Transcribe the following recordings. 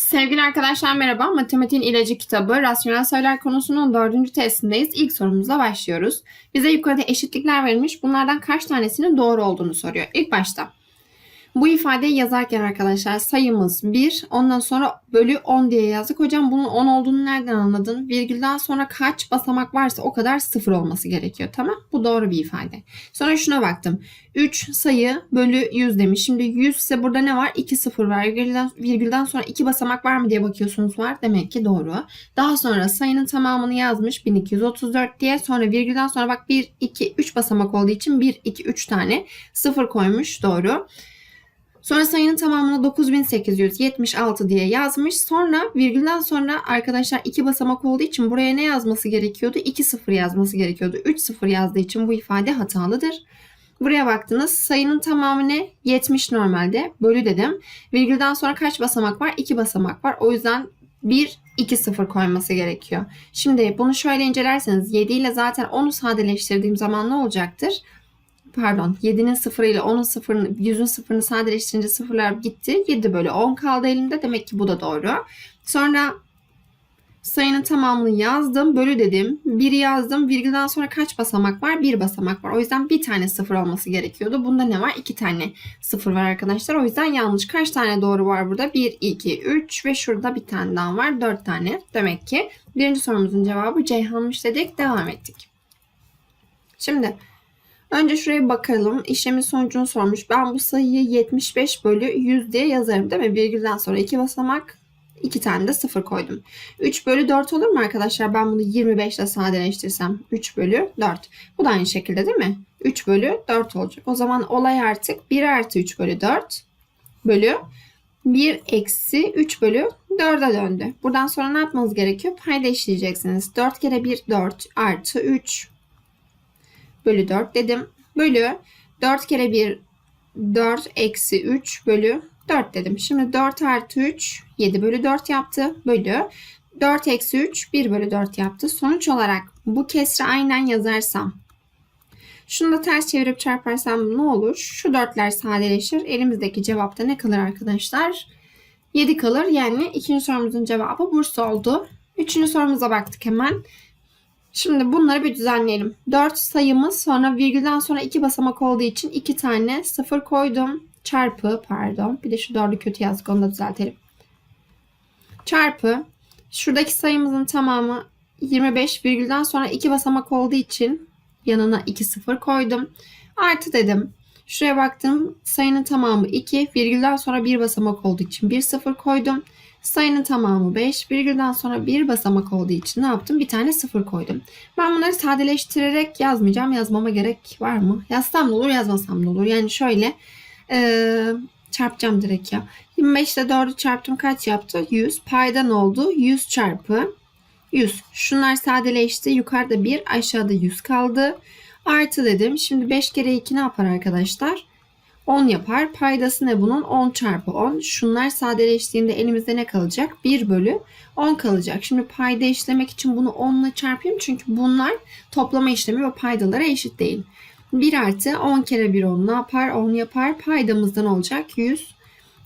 Sevgili arkadaşlar merhaba. Matematiğin ilacı kitabı rasyonel sayılar konusunun dördüncü testindeyiz. İlk sorumuzla başlıyoruz. Bize yukarıda eşitlikler verilmiş. Bunlardan kaç tanesinin doğru olduğunu soruyor. İlk başta bu ifadeyi yazarken arkadaşlar sayımız 1, ondan sonra bölü 10 diye yazdık. Hocam bunun 10 olduğunu nereden anladın? Virgülden sonra kaç basamak varsa o kadar sıfır olması gerekiyor. Tamam Bu doğru bir ifade. Sonra şuna baktım. 3 sayı bölü 100 demiş. Şimdi 100 ise burada ne var? 2 sıfır var. Virgülden, virgülden sonra 2 basamak var mı diye bakıyorsunuz var. Demek ki doğru. Daha sonra sayının tamamını yazmış 1234 diye. Sonra virgülden sonra bak 1, 2, 3 basamak olduğu için 1, 2, 3 tane sıfır koymuş. Doğru. Sonra sayının tamamını 9876 diye yazmış. Sonra virgülden sonra arkadaşlar iki basamak olduğu için buraya ne yazması gerekiyordu? 2 sıfır yazması gerekiyordu. 3 sıfır yazdığı için bu ifade hatalıdır. Buraya baktınız. Sayının tamamı ne? 70 normalde. Bölü dedim. Virgülden sonra kaç basamak var? 2 basamak var. O yüzden 1, 2 sıfır koyması gerekiyor. Şimdi bunu şöyle incelerseniz 7 ile zaten 10'u sadeleştirdiğim zaman ne olacaktır? Pardon 7'nin sıfırı ile 10'un sıfırını 100'ün sıfırını sadeleştirince sıfırlar gitti. 7 bölü 10 kaldı elimde. Demek ki bu da doğru. Sonra sayının tamamını yazdım. Bölü dedim. 1'i yazdım. Virgülden sonra kaç basamak var? 1 basamak var. O yüzden bir tane sıfır olması gerekiyordu. Bunda ne var? 2 tane sıfır var arkadaşlar. O yüzden yanlış. Kaç tane doğru var burada? 1, 2, 3 ve şurada bir tane daha var. 4 tane. Demek ki birinci sorumuzun cevabı Ceyhan'mış dedik. Devam ettik. Şimdi Önce şuraya bakalım. İşlemin sonucunu sormuş. Ben bu sayıyı 75 bölü 100 diye yazarım değil mi? Virgülden sonra iki basamak 2 tane de 0 koydum. 3 bölü 4 olur mu arkadaşlar? Ben bunu 25 ile sadeleştirsem 3 bölü 4. Bu da aynı şekilde değil mi? 3 bölü 4 olacak. O zaman olay artık 1 artı 3 bölü 4 bölü 1 eksi 3 bölü 4'e döndü. Buradan sonra ne yapmanız gerekiyor? Payda işleyeceksiniz. 4 kere 1 4 artı 3 bölü 4 dedim. Bölü 4 kere 1 4 eksi 3 bölü 4 dedim. Şimdi 4 artı 3 7 bölü 4 yaptı. Bölü 4 eksi 3 1 bölü 4 yaptı. Sonuç olarak bu kesri aynen yazarsam şunu da ters çevirip çarparsam ne olur? Şu dörtler sadeleşir. Elimizdeki cevapta ne kalır arkadaşlar? 7 kalır. Yani ikinci sorumuzun cevabı Bursa oldu. Üçüncü sorumuza baktık hemen. Şimdi bunları bir düzenleyelim. 4 sayımız sonra virgülden sonra 2 basamak olduğu için 2 tane 0 koydum. Çarpı pardon. Bir de şu 4'ü kötü yazdık onu da düzeltelim. Çarpı şuradaki sayımızın tamamı 25 virgülden sonra 2 basamak olduğu için yanına 2 0 koydum. Artı dedim. Şuraya baktım sayının tamamı 2 virgülden sonra 1 basamak olduğu için 1 0 koydum. Sayının tamamı 5. Virgülden sonra bir basamak olduğu için ne yaptım? Bir tane sıfır koydum. Ben bunları sadeleştirerek yazmayacağım. Yazmama gerek var mı? Yazsam da olur yazmasam da olur. Yani şöyle ee, çarpacağım direkt ya. 25 ile 4'ü çarptım kaç yaptı? 100. Payda ne oldu? 100 çarpı 100. Şunlar sadeleşti. Yukarıda 1 aşağıda 100 kaldı. Artı dedim. Şimdi 5 kere 2 ne yapar arkadaşlar? 10 yapar. Paydası ne bunun? 10 çarpı 10. Şunlar sadeleştiğinde elimizde ne kalacak? 1 bölü 10 kalacak. Şimdi payda işlemek için bunu 10 ile çarpayım. Çünkü bunlar toplama işlemi ve paydalara eşit değil. 1 artı 10 kere 1 10 ne yapar? 10 yapar. Paydamızdan olacak 100.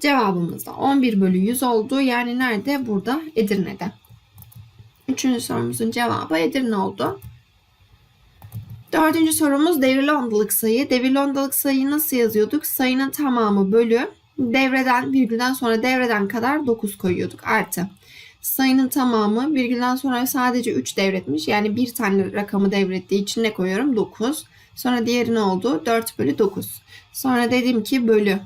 Cevabımız da 11 bölü 100 oldu. Yani nerede? Burada Edirne'de. Üçüncü sorumuzun cevabı Edirne oldu. Dördüncü sorumuz devirli ondalık sayı. Devirli ondalık sayıyı nasıl yazıyorduk? Sayının tamamı bölü devreden virgülden sonra devreden kadar 9 koyuyorduk. Artı sayının tamamı virgülden sonra sadece 3 devretmiş. Yani bir tane rakamı devrettiği için ne koyuyorum? 9. Sonra diğeri ne oldu? 4 bölü 9. Sonra dedim ki bölü.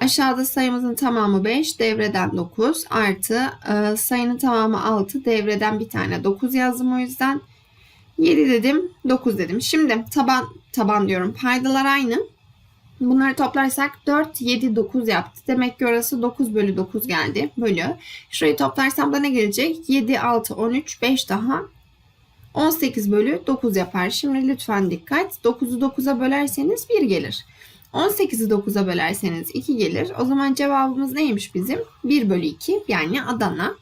Aşağıda sayımızın tamamı 5, devreden 9 artı e, sayının tamamı 6, devreden bir tane 9 yazdım o yüzden. 7 dedim, 9 dedim. Şimdi taban taban diyorum. Paydalar aynı. Bunları toplarsak 4, 7, 9 yaptı. Demek ki orası 9 bölü 9 geldi. Bölü. Şurayı toplarsam da ne gelecek? 7, 6, 13, 5 daha. 18 bölü 9 yapar. Şimdi lütfen dikkat. 9'u 9'a bölerseniz 1 gelir. 18'i 9'a bölerseniz 2 gelir. O zaman cevabımız neymiş bizim? 1 bölü 2 yani Adana.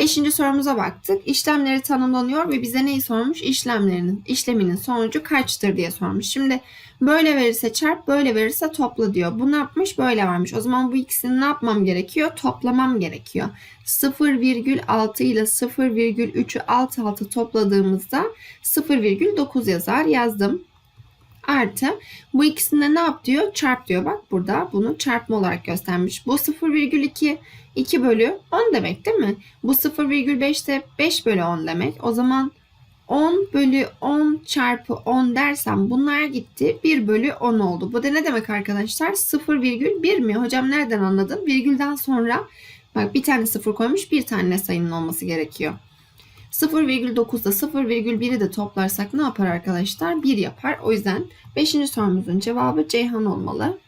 Beşinci sorumuza baktık. İşlemleri tanımlanıyor ve bize neyi sormuş? İşlemlerinin, işleminin sonucu kaçtır diye sormuş. Şimdi böyle verirse çarp, böyle verirse topla diyor. Bu ne yapmış? Böyle vermiş. O zaman bu ikisini ne yapmam gerekiyor? Toplamam gerekiyor. 0,6 ile 0,3'ü alt alta topladığımızda 0,9 yazar. Yazdım. Artı bu ikisinde ne yap diyor? Çarp diyor. Bak burada bunu çarpma olarak göstermiş. Bu 0,2 2 bölü 10 demek değil mi? Bu 0,5 de 5 bölü 10 demek. O zaman 10 bölü 10 çarpı 10 dersem bunlar gitti. 1 bölü 10 oldu. Bu da ne demek arkadaşlar? 0,1 mi? Hocam nereden anladın? Virgülden sonra bak bir tane 0 koymuş bir tane sayının olması gerekiyor. 0,9'da 0,1'i de toplarsak ne yapar arkadaşlar? 1 yapar. O yüzden 5. sorumuzun cevabı Ceyhan olmalı.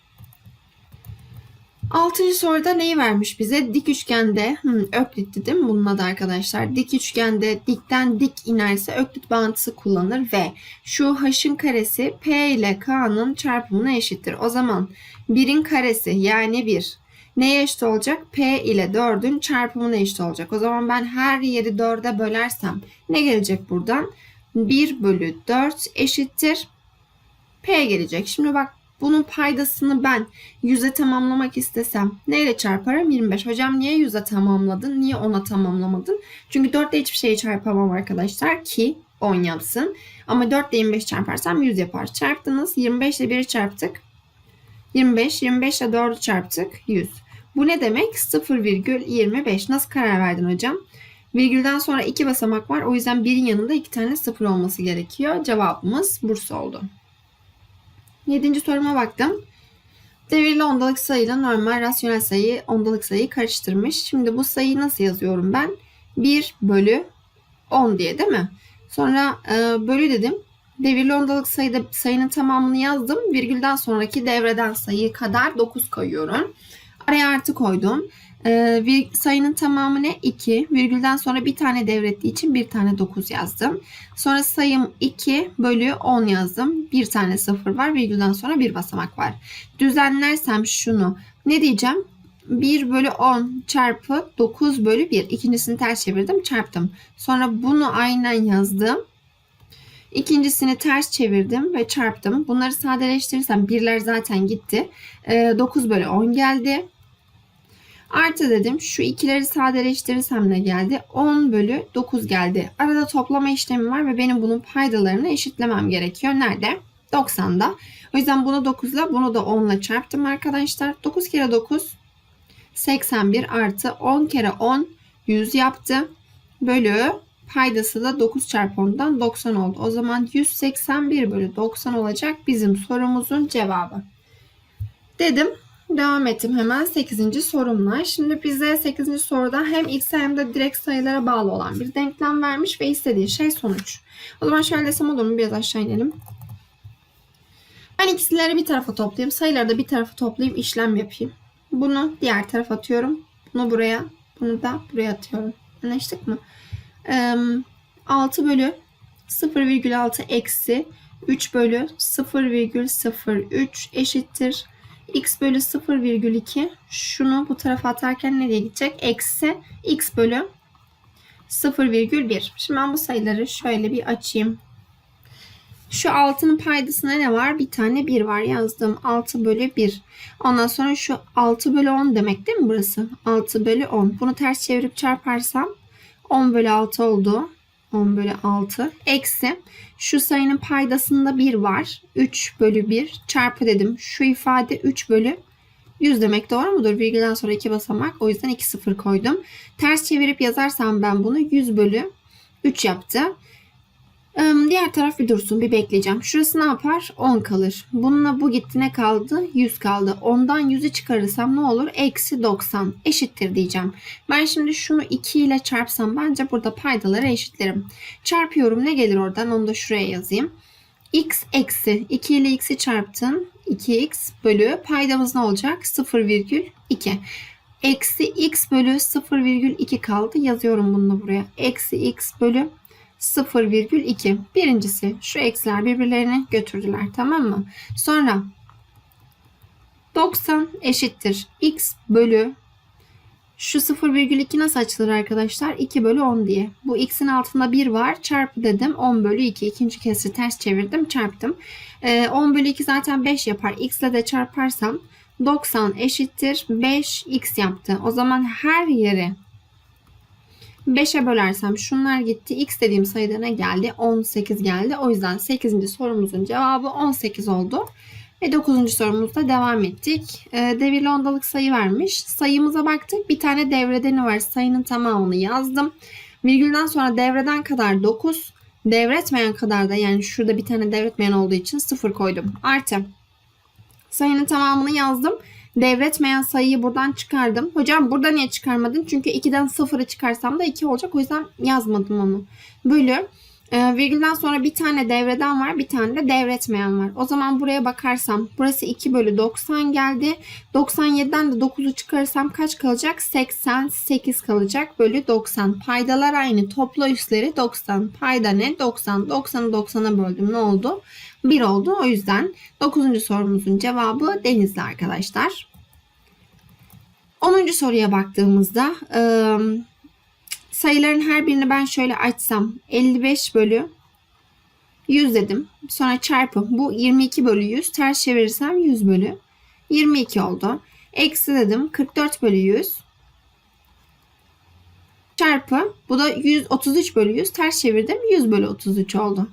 6. soruda neyi vermiş bize? Dik üçgende, hmm, öklitti değil mi bunun adı arkadaşlar? Dik üçgende dikten dik inerse öklit bağıntısı kullanır ve şu h'ın karesi p ile k'nın çarpımına eşittir. O zaman 1'in karesi yani 1 neye eşit olacak? P ile 4'ün çarpımına eşit olacak. O zaman ben her yeri 4'e bölersem ne gelecek buradan? 1 bölü 4 eşittir. P gelecek. Şimdi bak bunun paydasını ben 100'e tamamlamak istesem neyle çarparım? 25. Hocam niye 100'e tamamladın? Niye 10'a tamamlamadın? Çünkü 4 ile hiçbir şeyi çarpamam arkadaşlar ki 10 yapsın. Ama 4 ile 25 çarparsam 100 yapar. Çarptınız. 25 ile 1'i çarptık. 25. 25 ile 4'ü çarptık. 100. Bu ne demek? 0,25. Nasıl karar verdin hocam? Virgülden sonra iki basamak var. O yüzden birin yanında iki tane sıfır olması gerekiyor. Cevabımız Bursa oldu. Yedinci soruma baktım. Devirli ondalık sayıyla normal rasyonel sayı ondalık sayıyı karıştırmış. Şimdi bu sayıyı nasıl yazıyorum ben? 1 bölü 10 diye değil mi? Sonra e, bölü dedim. Devirli ondalık sayıda sayının tamamını yazdım. Virgülden sonraki devreden sayı kadar 9 koyuyorum. Araya artı koydum. Ee, sayının tamamı ne? 2. Virgülden sonra bir tane devrettiği için bir tane 9 yazdım. Sonra sayım 2 bölü 10 yazdım. Bir tane 0 var. Virgülden sonra bir basamak var. Düzenlersem şunu ne diyeceğim? 1 bölü 10 çarpı 9 bölü 1. İkincisini ters çevirdim çarptım. Sonra bunu aynen yazdım. İkincisini ters çevirdim ve çarptım. Bunları sadeleştirirsem birler zaten gitti. 9 bölü 10 geldi. Artı dedim. Şu ikileri sadeleştirirsem ne geldi? 10 bölü 9 geldi. Arada toplama işlemi var ve benim bunun paydalarını eşitlemem gerekiyor. Nerede? 90'da. O yüzden bunu 9 ile bunu da 10 ile çarptım arkadaşlar. 9 kere 9 81 artı 10 kere 10 100 yaptı. Bölü paydası da 9 çarpı 10'dan 90 oldu. O zaman 181 bölü 90 olacak bizim sorumuzun cevabı. Dedim Devam ettim hemen 8. sorumla. Şimdi bize 8. soruda hem x hem de direkt sayılara bağlı olan bir denklem vermiş ve istediği şey sonuç. O zaman şöyle desem olur mu? Biraz aşağı inelim. Ben x'leri bir tarafa toplayayım. Sayıları da bir tarafa toplayayım. işlem yapayım. Bunu diğer tarafa atıyorum. Bunu buraya. Bunu da buraya atıyorum. Anlaştık mı? 6 bölü 0,6 eksi 3 bölü 0,03 eşittir x bölü 0,2 şunu bu tarafa atarken nereye gidecek? Eksi x bölü 0,1. Şimdi ben bu sayıları şöyle bir açayım. Şu 6'nın paydasında ne var? Bir tane 1 var yazdım. 6 bölü 1. Ondan sonra şu 6 bölü 10 demek değil mi burası? 6 bölü 10. Bunu ters çevirip çarparsam 10 bölü 6 oldu. 10 bölü 6 eksi şu sayının paydasında 1 var. 3 bölü 1 çarpı dedim. Şu ifade 3 bölü 100 demek doğru mudur? Virgülden sonra 2 basamak. O yüzden 2 sıfır koydum. Ters çevirip yazarsam ben bunu 100 bölü 3 yaptı. Diğer taraf bir dursun bir bekleyeceğim. Şurası ne yapar? 10 kalır. Bununla bu gitti ne kaldı? 100 kaldı. 10'dan 100'ü çıkarırsam ne olur? Eksi 90 eşittir diyeceğim. Ben şimdi şunu 2 ile çarpsam bence burada paydaları eşitlerim. Çarpıyorum ne gelir oradan onu da şuraya yazayım. x eksi 2 ile x'i çarptın. 2x bölü paydamız ne olacak? 0,2. Eksi x bölü 0,2 kaldı. Yazıyorum bunu buraya. Eksi x bölü 0,2. Birincisi şu eksiler birbirlerini götürdüler tamam mı? Sonra 90 eşittir x bölü Şu 0,2 nasıl açılır arkadaşlar? 2 bölü 10 diye. Bu x'in altında 1 var. Çarpı dedim. 10 bölü 2. İkinci kesri ters çevirdim. Çarptım. Ee, 10 bölü 2 zaten 5 yapar. x ile de çarparsam 90 eşittir 5x yaptı. O zaman her yeri 5'e bölersem şunlar gitti. X dediğim sayıda ne geldi? 18 geldi. O yüzden 8. sorumuzun cevabı 18 oldu. Ve 9. sorumuzda devam ettik. Ee, devirli ondalık sayı vermiş. Sayımıza baktık. Bir tane devredeni var. Sayının tamamını yazdım. Virgülden sonra devreden kadar 9. Devretmeyen kadar da yani şurada bir tane devretmeyen olduğu için 0 koydum. Artı. Sayının tamamını yazdım. Devretmeyen sayıyı buradan çıkardım. Hocam burada niye çıkarmadın? Çünkü 2'den 0'ı çıkarsam da 2 olacak. O yüzden yazmadım onu. Bölü. E, virgülden sonra bir tane devreden var. Bir tane de devretmeyen var. O zaman buraya bakarsam burası 2 bölü 90 geldi. 97'den de 9'u çıkarırsam kaç kalacak? 88 kalacak bölü 90. Paydalar aynı. Topla üstleri 90. Payda ne? 90. 90'ı 90'a böldüm. Ne oldu? 1 oldu. O yüzden 9. sorumuzun cevabı Denizli arkadaşlar. 10. soruya baktığımızda ıı, sayıların her birini ben şöyle açsam 55 bölü 100 dedim. Sonra çarpı bu 22 bölü 100 ters çevirirsem 100 bölü 22 oldu. Eksi dedim 44 bölü 100 çarpı bu da 133 bölü 100 ters çevirdim 100 bölü 33 oldu.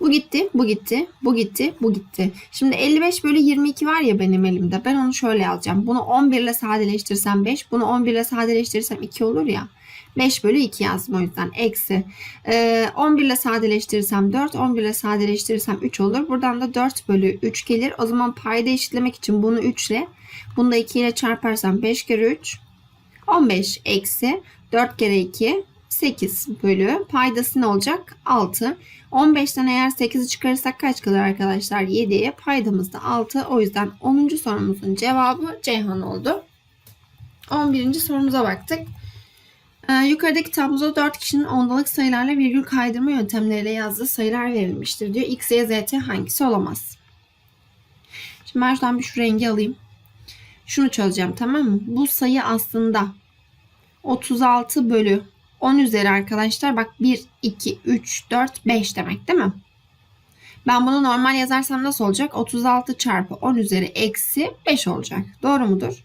Bu gitti, bu gitti, bu gitti, bu gitti. Şimdi 55 bölü 22 var ya benim elimde. Ben onu şöyle yazacağım. Bunu 11 ile sadeleştirsem 5, bunu 11 ile sadeleştirirsem 2 olur ya. 5 bölü 2 yazdım o yüzden. Eksi. Ee, 11 ile sadeleştirirsem 4, 11 ile sadeleştirirsem 3 olur. Buradan da 4 bölü 3 gelir. O zaman payda eşitlemek için bunu 3 ile, bunu da 2 ile çarparsam 5 kere 3, 15 eksi 4 kere 2, 8 bölü paydası ne olacak? 6. 15'ten eğer 8'i çıkarırsak kaç kalır arkadaşlar? 7'ye paydamız da 6. O yüzden 10. sorumuzun cevabı Ceyhan oldu. 11. sorumuza baktık. Ee, yukarıdaki tabloda 4 kişinin ondalık sayılarla virgül kaydırma yöntemleriyle yazdığı sayılar verilmiştir diyor. X, Y, Z, T hangisi olamaz? Şimdi ben şuradan bir şu rengi alayım. Şunu çözeceğim tamam mı? Bu sayı aslında 36 bölü 10 üzeri arkadaşlar bak 1, 2, 3, 4, 5 demek değil mi? Ben bunu normal yazarsam nasıl olacak? 36 çarpı 10 üzeri eksi 5 olacak. Doğru mudur?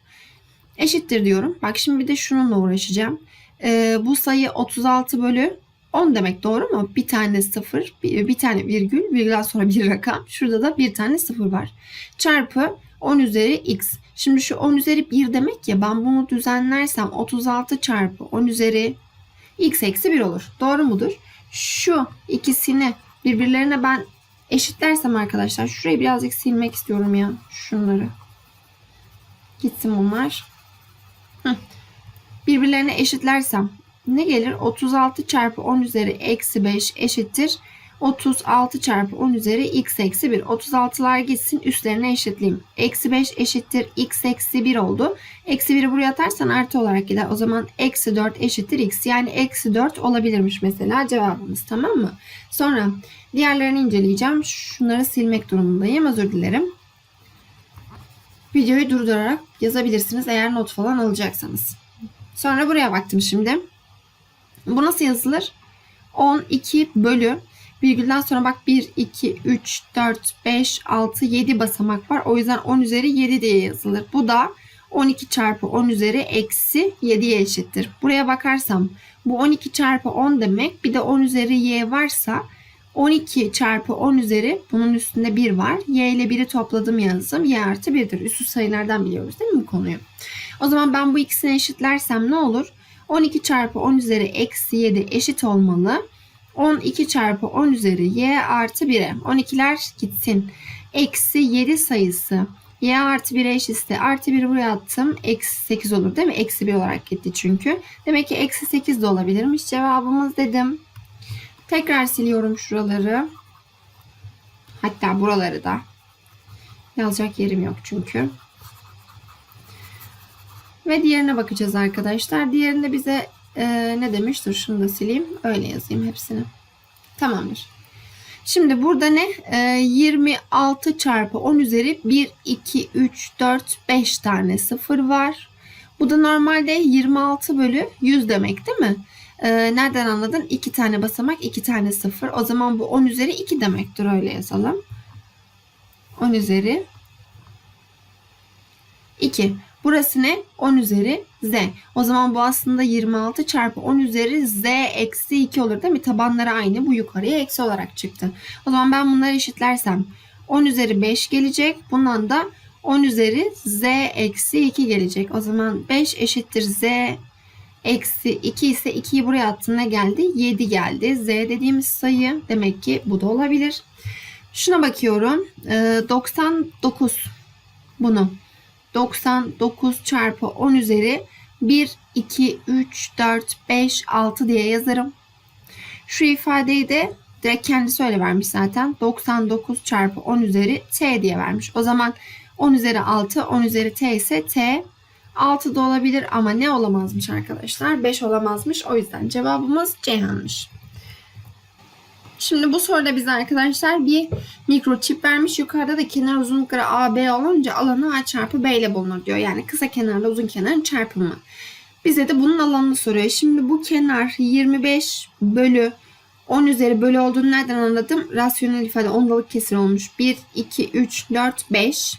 Eşittir diyorum. Bak şimdi bir de şununla uğraşacağım. Ee, bu sayı 36 bölü 10 demek doğru mu? Bir tane 0, bir, bir tane virgül, virgülden sonra bir rakam. Şurada da bir tane 0 var. Çarpı 10 üzeri x. Şimdi şu 10 üzeri 1 demek ya ben bunu düzenlersem 36 çarpı 10 üzeri x eksi 1 olur. Doğru mudur? Şu ikisini birbirlerine ben eşitlersem arkadaşlar şurayı birazcık silmek istiyorum ya. Şunları. Gitsin bunlar. Heh. Birbirlerine eşitlersem ne gelir? 36 çarpı 10 üzeri eksi 5 eşittir. 36 çarpı 10 üzeri x eksi 1. 36'lar gitsin üstlerine eşitleyeyim. Eksi 5 eşittir x eksi 1 oldu. Eksi 1'i buraya atarsan artı olarak gider. O zaman eksi 4 eşittir x. Yani eksi 4 olabilirmiş mesela cevabımız tamam mı? Sonra diğerlerini inceleyeceğim. Şunları silmek durumundayım. Özür dilerim. Videoyu durdurarak yazabilirsiniz eğer not falan alacaksanız. Sonra buraya baktım şimdi. Bu nasıl yazılır? 12 bölü Virgülden sonra bak 1, 2, 3, 4, 5, 6, 7 basamak var. O yüzden 10 üzeri 7 diye yazılır. Bu da 12 çarpı 10 üzeri eksi 7'ye eşittir. Buraya bakarsam bu 12 çarpı 10 demek. Bir de 10 üzeri y varsa 12 çarpı 10 üzeri bunun üstünde 1 var. Y ile 1'i topladım yazdım. Y artı 1'dir. Üstü sayılardan biliyoruz değil mi bu konuyu? O zaman ben bu ikisini eşitlersem ne olur? 12 çarpı 10 üzeri eksi 7 eşit olmalı. 12 çarpı 10 üzeri y artı 1'e. 12'ler gitsin. Eksi 7 sayısı y artı 1'e eşitse artı 1'i buraya attım. Eksi 8 olur değil mi? Eksi 1 olarak gitti çünkü. Demek ki eksi 8 de olabilirmiş. Cevabımız dedim. Tekrar siliyorum şuraları. Hatta buraları da. Yazacak yerim yok çünkü. Ve diğerine bakacağız arkadaşlar. Diğerinde bize ee, ne demiştir? Şunu da sileyim. Öyle yazayım hepsini. Tamamdır. Şimdi burada ne? Ee, 26 çarpı 10 üzeri 1, 2, 3, 4, 5 tane sıfır var. Bu da normalde 26 bölü 100 demek değil mi? Ee, nereden anladın? 2 tane basamak, 2 tane sıfır. O zaman bu 10 üzeri 2 demektir. Öyle yazalım. 10 üzeri 2. Burası ne? 10 üzeri z. O zaman bu aslında 26 çarpı 10 üzeri z eksi 2 olur değil mi? Tabanları aynı. Bu yukarıya eksi olarak çıktı. O zaman ben bunları eşitlersem 10 üzeri 5 gelecek. Bundan da 10 üzeri z eksi 2 gelecek. O zaman 5 eşittir z eksi 2 ise 2'yi buraya attım ne geldi? 7 geldi. Z dediğimiz sayı demek ki bu da olabilir. Şuna bakıyorum. Ee, 99 bunu. 99 çarpı 10 üzeri 1, 2, 3, 4, 5, 6 diye yazarım. Şu ifadeyi de direkt kendisi öyle vermiş zaten. 99 çarpı 10 üzeri t diye vermiş. O zaman 10 üzeri 6, 10 üzeri t ise t 6 da olabilir ama ne olamazmış arkadaşlar? 5 olamazmış. O yüzden cevabımız Ceyhan'mış. Şimdi bu soruda bize arkadaşlar bir mikroçip vermiş. Yukarıda da kenar uzunlukları AB olunca alanı A çarpı B ile bulunur diyor. Yani kısa kenarla uzun kenarın çarpımı. Bize de bunun alanını soruyor. Şimdi bu kenar 25 bölü 10 üzeri bölü olduğunu nereden anladım? Rasyonel ifade ondalık kesir olmuş. 1, 2, 3, 4, 5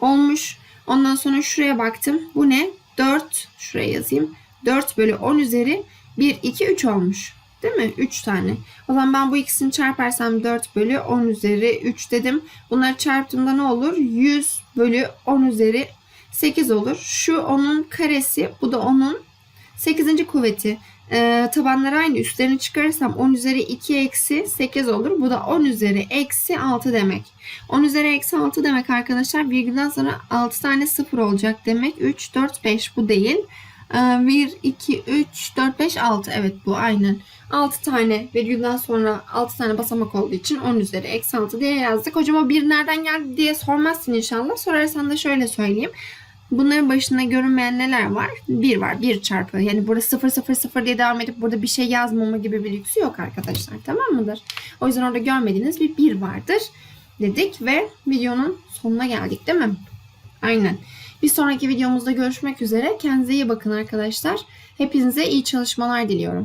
olmuş. Ondan sonra şuraya baktım. Bu ne? 4, şuraya yazayım. 4 bölü 10 üzeri 1, 2, 3 olmuş. Değil mi? 3 tane. O zaman ben bu ikisini çarparsam 4 bölü 10 üzeri 3 dedim. Bunları çarptığımda ne olur? 100 bölü 10 üzeri 8 olur. Şu onun karesi, bu da onun 8. kuvveti. Ee, tabanları aynı. Üstlerini çıkarırsam 10 üzeri 2 eksi 8 olur. Bu da 10 üzeri eksi 6 demek. 10 üzeri eksi 6 demek arkadaşlar. Virgülden sonra 6 tane 0 olacak demek. 3, 4, 5 bu değil. Ee, 1, 2, 3, 4, 5, 6. Evet bu aynen. 6 tane virgülden sonra 6 tane basamak olduğu için 10 üzeri eksi 6 diye yazdık. Hocam o 1 nereden geldi diye sormazsın inşallah. Sorarsan da şöyle söyleyeyim. Bunların başında görünmeyen neler var? 1 var. 1 çarpı. Yani burada 0 0 0 diye devam edip burada bir şey yazmama gibi bir lüksü yok arkadaşlar. Tamam mıdır? O yüzden orada görmediğiniz bir 1 vardır dedik ve videonun sonuna geldik değil mi? Aynen. Bir sonraki videomuzda görüşmek üzere. Kendinize iyi bakın arkadaşlar. Hepinize iyi çalışmalar diliyorum.